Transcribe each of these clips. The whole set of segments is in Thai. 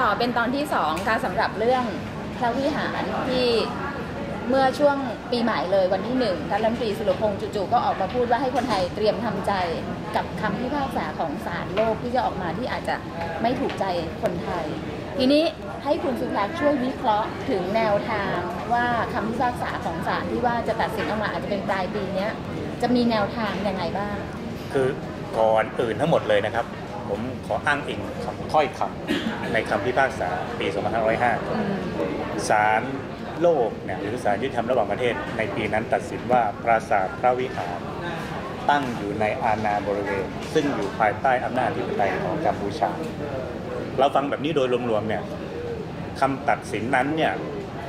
ต่อเป็นตอนที่สองค่ะสำหรับเรื่องพระวิหารที่เมื่อช่วงปีใหม่เลยวันที่หนึ่งท่านรัฐมนตรีสุรพงษ์จู่ๆก็ออกมาพูดว่าให้คนไทยเตรียมทำใจกับคำพิพากษาของศาลโลกที่จะออกมาที่อาจจะไม่ถูกใจคนไทย ทีนี้ให้คุณสุภาช่วยวิเคราะห์ถึงแนวทางว่าคำพิพากษาของศาลที่ว่าจะตัดสินออกมาอาจจะเป็นปลายปีนี้จะมีแนวทางยังไงบ้าง คือก่อนอื่นทั้งหมดเลยนะครับ ผมขออ้างอิงคำถ้อยคำในคำพิพากษาปี 2505ศาลโลกเนี่ยหรือศาลยุติธรรมระหว่างประเทศ ในปีนั้นตัดสินว่าปราสาทพระวิหารตั้งอยู่ในอาณาบริเวณ ซึ่งอยู่ภายใต้อำนาจอธิปไตยของกัมพูชา เราฟังแบบนี้โดยรวมๆเนี่ยคำตัดสินนั้นเนี่ย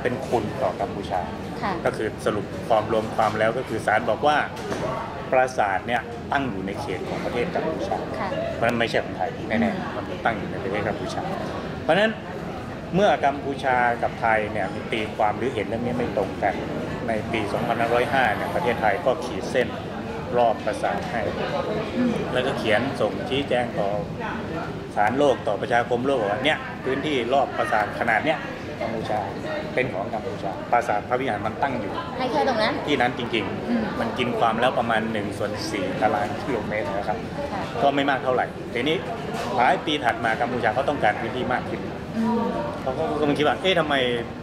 เป็นคุณต่อกัมพูชาค่ะก็คือสรุปความรวมความแล้วก็คือศาลบอกว่าปราสาทเนี่ย ตั้งอยู่ในเขตของประเทศกัมพูชาค่ะเพราะฉะนั้นไม่ใช่ของไทยแน่ๆมันตั้งอยู่ในประเทศกัมพูชา เพราะฉะนั้นเมื่อกัมพูชากับไทยเนี่ยมีตีความหรือเห็นเรื่องนี้ไม่ตรงกันในปี 2505 เนี่ยประเทศไทยก็ขีดเส้นรอบปราสาทให้อืมแล้วก็เขียนส่งชี้แจงต่อศาลโลกต่อประชาคมโลกว่าเนี่ยพื้นที่รอบปราสาทขนาดเนี้ย กัมพูชา เป็นของกัมพูชา ปราสาทพระวิหารมันตั้งอยู่ ให้แค่ตรงนั้น ที่นั้นจริงอืมๆมันกินความแล้วประมาณ1ส่วน4ตารางกิโลเมตรนะครับค่ะก็ไม่มากเท่าไหร่ทีนี้หลายปีถัดมากัมพูชาเขาต้องการพื้นที่มากขึ้นอืมเขาก็ก็มันคิดว่า เอ๊ะทำไม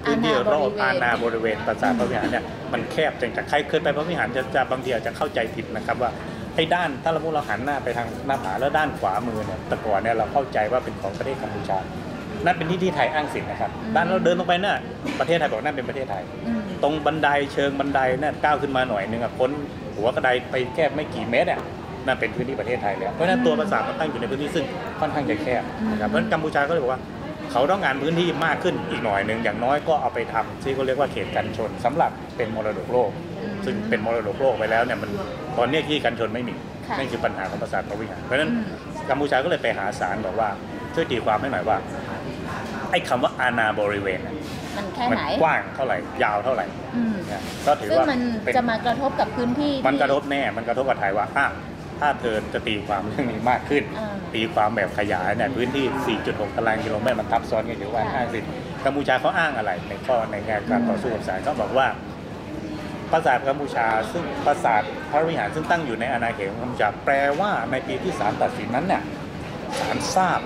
พื้นที่รอบอาอาณาณาบบริริเวเวณณปราสาทพระวิหารเนี่ยมันแคบจังจากใครเคยไปพระวิหารจะจะบางทีอาจจะเข้าใจผิดนะครับว่าไอ้ด้านถ้าเราพูดเราหันหน้าไปทางหน้าผาแล้วด้านขวามือเนี่ยแต่ก่อนเนี่ยเราเข้าใจว่าเป็นของประเทศกัมพูชา นั่นเป็นที่ที่ไทยอ้างสิทธิ์นะครับด้านเราเดินลงไปน่ะประเทศไทยบอกนั่นเป็นประเทศไทยอืมตรงบันไดเชิงบันไดเนี่ยก้าวขึ้นมาหน่อยนึงอะพ้นหัวกระไดไปแค่ไม่กี่เมตรอะนั่นเป็นพื้นที่ประเทศไทยแล้วเพราะฉะนั้นตัวปราสาทมันตั้งอยู่ในพื้นที่ซึ่งค่อนข้างจะแคบนะครับเพราะฉะนั้นกัมพูชาก็เลยบอกว่าเขาต้องการพื้นที่มากขึ้นอีกหน่อยหนึ่งอย่างน้อยก็เอาไปทำที่เขาเรียกว่าเขตกันชนสำหรับเป็นมรดกโลก ซึ่งเป็นมรดกโลกไปแล้วเนี่ยมันตอนนี้ที่กันชนไม่มีค่ะนั่นคือปัญหาของปราสาทพระวิหารเพราะฉะนั้นอืมกัมพูชาก็เลยไปหาศาลบอกว่า ช่วยตีความให้หน่อยว่า ไอ้คำว่าอาณาบริเวณน่ะมันแค่มัไหนกว้างเท่าไหร่ยาวเท่าไหร่อืมเนี่ยก็ถือซึ่งว่ามันเป็นจะมากระทบกับพื้นที่ มันกระทบที่แน่ มันกระทบกับไทยว่าอะถ้าเธอจะตีความเรื่องนี้มากขึ้นอ่าตีความแบบขยายเนี่ยพื้นที่ 4.6 ตารางกิโลเมตรมันทับซ้อนกันอยู่ว่าค่ะห้าสิบกัมพูชาเขาอ้างอะไร ในข้อในงานการต่อสู้กับศาลเขาบอกว่าปราสาทกัมพูชา ซึ่งปราสาทพระวิหารซึ่งตั้งอยู่ในอาณาเขตของกัมพูชาแปลว่าในปีที่ศาลตัดสินนั้นเนี่ยศาลทราบ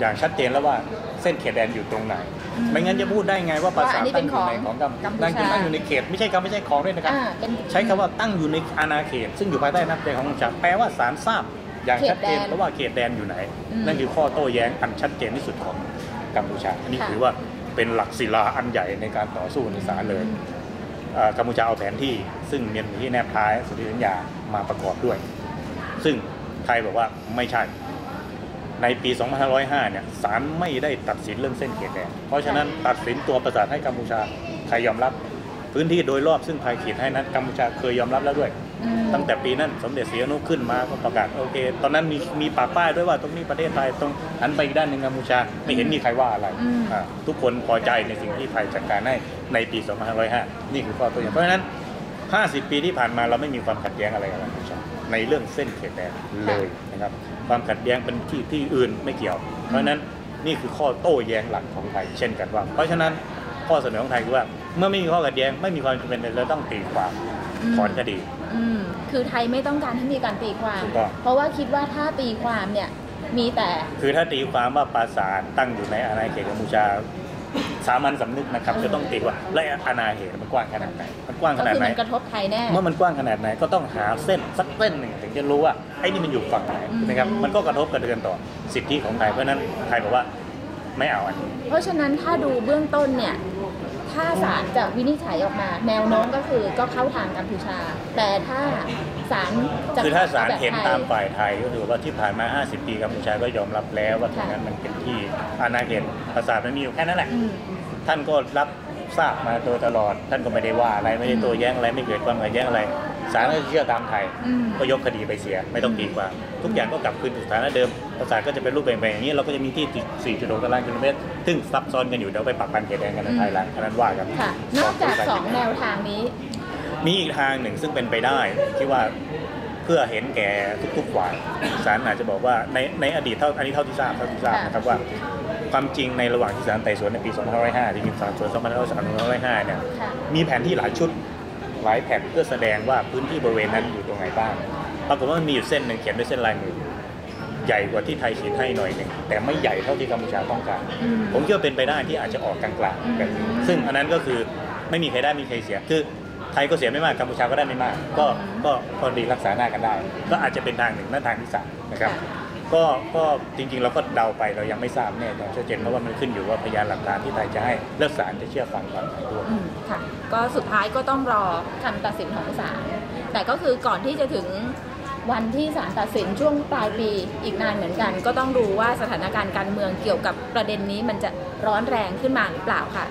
อย่างชัดเจนแล้วว่าเส้นเขตแดนอยู่ตรงไหนอืมไม่งั้นจะพูดได้ไงว่าปราสาทว่าอันนี้ตั้งอยู่ในเป็นขขอองงกัมกัมพูชาตั้งอยู่ตั้งอยู่ในเขตไม่ใช่คำไม่ใช่ของด้วยนะครับอ่าเป็นใช้คำว่าตั้งอยู่ในอาณาเขต ซึ่งอยู่ภายใต้นับใจของกัมพูชาแปลว่าศาลทราบอย่างชัดเจนเขตแดนเพราะว่าเขตแดนอยู่ไหนอืมนั่นคือข้อโต้แย้งอันชัดเจนที่สุดของกัมพูชาอันนี้ค่ะถือว่าเป็นหลักศิลาอันใหญ่ในการต่อสู้ในศาลเลยเอ่อกัมพูชาเอาแผนที่ซึ่งมีที่แนบท้ายสนธิสัญญามาประกอบด้วย ซึ่งไทยบอกว่าไม่ใช่ ในปี 2505 เนี่ยศาลไม่ได้ตัดสินเรื่องเส้นเขตแดน เพราะฉะนั้นตัดสินตัวประสาทให้กัมพูชาไทยยอมรับ พื้นที่โดยรอบซึ่งไทยขีดให้นั้นกัมพูชาเคยยอมรับแล้วด้วยอืมตั้งแต่ปีนั้นสมเด็จศรีอนุขึ้นมาก็ประกาศโอเค ตอนนั้นมีมีปากป้ายด้วยว่าตรงนี้ประเทศไทยตรงหันไปอีกด้านหนึ่งกัมพูชาไม่เห็นมีใครว่าอะไรอืมอ่าทุกคนพอใจในสิ่งที่ไทยจัดการให้ในปี 2505 นี่คือข้อตัวอย่างเพราะฉะนั้น 50 ปีที่ผ่านมาเราไม่มีความขัดแย้งอะไรกับกัมพูชาในเรื่องเส้นเขตแดนเลยนะครับความขัดแย้งเป็นที่ที่อื่นไม่เกี่ยว เพราะฉะนั้นนี่คือข้อโต้แย้งหลักของไทยเช่นกันว่า เพราะฉะนั้นข้อเสนอของไทยคือว่าเมื่อไม่มีข้อขัดแย้งไม่มีความจำเป็นเลยเราต้องตีความถอนคดีอืมคือไทยไม่ต้องการให้มีการตีความถูกต้องเพราะว่าคิดว่าถ้าตีความเนี่ยมีแต่ คือถ้าตีความว่าปราสาทตั้งอยู่ในอาณาเขตกัมพูชา สามัญสำนึกนะครับจะต้องตีว่าและอาณาเขตมันกว้างขนาดไหนมันกว้างขก็นาดคือไหนมันกระทบไทยแน่เมื่อมันกว้างขนาดไหนก็ต้องหาเส้นสักเส้นหนึ่งถึงจะรู้ว่าไอ้นี่มันอยู่ฝั่งไหนอืมนะครับมันก็กระทบกระเทือนต่อสิทธิของไทยเพราะฉะนั้นไทยบอกว่าไม่เอาอันนี้เพราะฉะนั้นถ้าดูเบื้องต้นเนี่ยถ้าศาลจะวินิจฉัยออกมา แนวโน้มก็คือก็เข้าทางกัมพูชา แต่ถ้า ศาลจะคือถ้าศาลแบบเห็นไทยตามฝ่ายไทยก็คือว่าที่ผ่านมา 50 ปีกัมพูชาก็ยอมรับแล้วว่าตรงนั้นมันเป็นที่อาณาเขตปราสาทมันมีอยู่แค่นั้นแหละอืมท่านก็รับทราบมาโดยตลอด ท่านก็ไม่ได้ว่าอะไรไม่ได้โต้แย้งอะไรไม่เกิดความขัดแย้งอะไรศาลก็เชื่อตามไทยอืมก็ยกคดีไปเสียไม่ต้องตีความทุกอย่างก็กลับคืนสู่สถานะเดิมประสาทก็จะเป็นรูปแบบอย่างนี้เราก็จะมีที่ 4.6ตารางกิโลเมตรซึ่งซับซ้อนกันอยู่เดี๋ยวไปปรับปันเขตแดนกันในภายหลังอันนั้นว่ากันค่ะนอกจากสองแนวทางนี้ มีอีกทางหนึ่งซึ่งเป็นไปได้ที่ว่าเพื่อเห็นแก่ทุกๆฝ่ายศาลอาจจะบอกว่าในในอดีตเท่าอันนี้เท่าที่ทราบเท่าที่ทราบนะครับว่าความจริงในระหว่างที่ศาลไต่สวนในปี 2505ที่มีศาลสวน2505เนี่ยค่ะมีแผนที่หลายชุดหลายแผ่นเพื่อแสดงว่าพื้นที่บริเวณนั้นอยู่ตรงไหนบ้างปรากฏว่ามันมีอยู่เส้นหนึ่งเขียนด้วยเส้นลายมือใหญ่กว่าที่ไทยเขียนให้หน่อยหนึ่งแต่ไม่ใหญ่เท่าที่กัมพูชาต้องการอืมผมคิดว่าเป็นไปได้ที่อาจจะออกกลางๆแบบนี้อืมซึ่งอันนั้นก็คือไม่มีใครได้ไม่มีใครเสียคือ ไทยก็เสียไม่มากกัมพูชาก็ได้ไม่มาก ก็ก็ก็ดีรักษาหน้ากันได้ ก็อาจจะเป็นทางหนึ่งนั่นทางที่สามนะครับก็ก็จริงๆเราก็เดาไปเรายังไม่ทราบแน่แต่ชัดเจนเพราะว่ามันขึ้นอยู่ว่าพยานหลักฐานที่ไทยจะให้เลือกสารจะเชื่อฟังฝั่งไหนด้วยอืมค่ะ ก็สุดท้ายก็ต้องรอคำตัดสินของศาลแต่ก็คือก่อนที่จะถึงวันที่ศาลตัดสินช่วงปลายปีอีกนานเหมือนกัน ก็ต้องดูว่าสถานการณ์การเมืองเกี่ยวกับประเด็นนี้มันจะร้อนแรงขึ้นมาหรือเปล่าค่ะ